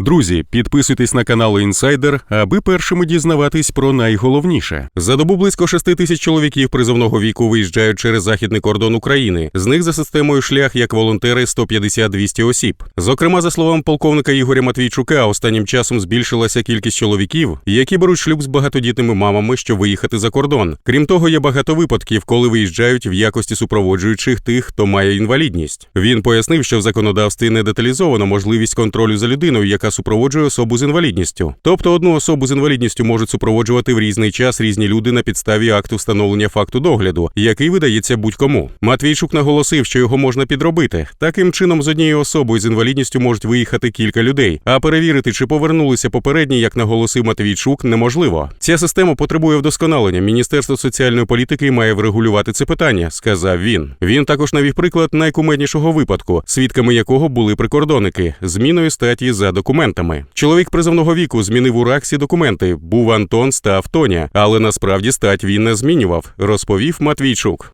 Друзі, підписуйтесь на канал Інсайдер, аби першими дізнаватись про найголовніше. За добу близько 6 тисяч чоловіків призовного віку виїжджають через західний кордон України. З них за системою шлях як волонтери 150-200 осіб. Зокрема, за словами полковника Ігоря Матвійчука, останнім часом збільшилася кількість чоловіків, які беруть шлюб з багатодітними мамами, щоб виїхати за кордон. Крім того, є багато випадків, коли виїжджають в якості супроводжуючих тих, хто має інвалідність. Він пояснив, що в законодавстві не деталізовано можливість контролю за людиною, яка супроводжує особу з інвалідністю. Тобто одну особу з інвалідністю можуть супроводжувати в різний час різні люди на підставі акту встановлення факту догляду, який видається будь-кому. Матвійчук наголосив, що його можна підробити. Таким чином, з однією особою з інвалідністю можуть виїхати кілька людей, а перевірити, чи повернулися попередні, як наголосив Матвійчук, неможливо. Ця система потребує вдосконалення. Міністерство соціальної політики має врегулювати це питання, сказав він. Він також навів приклад найкумеднішого випадку, свідками якого були прикордонники, зміною статі за документами. Чоловік призовного віку змінив у РАКСі документи. Був Антон, став Тоня, але насправді стать він не змінював, розповів Матвійчук.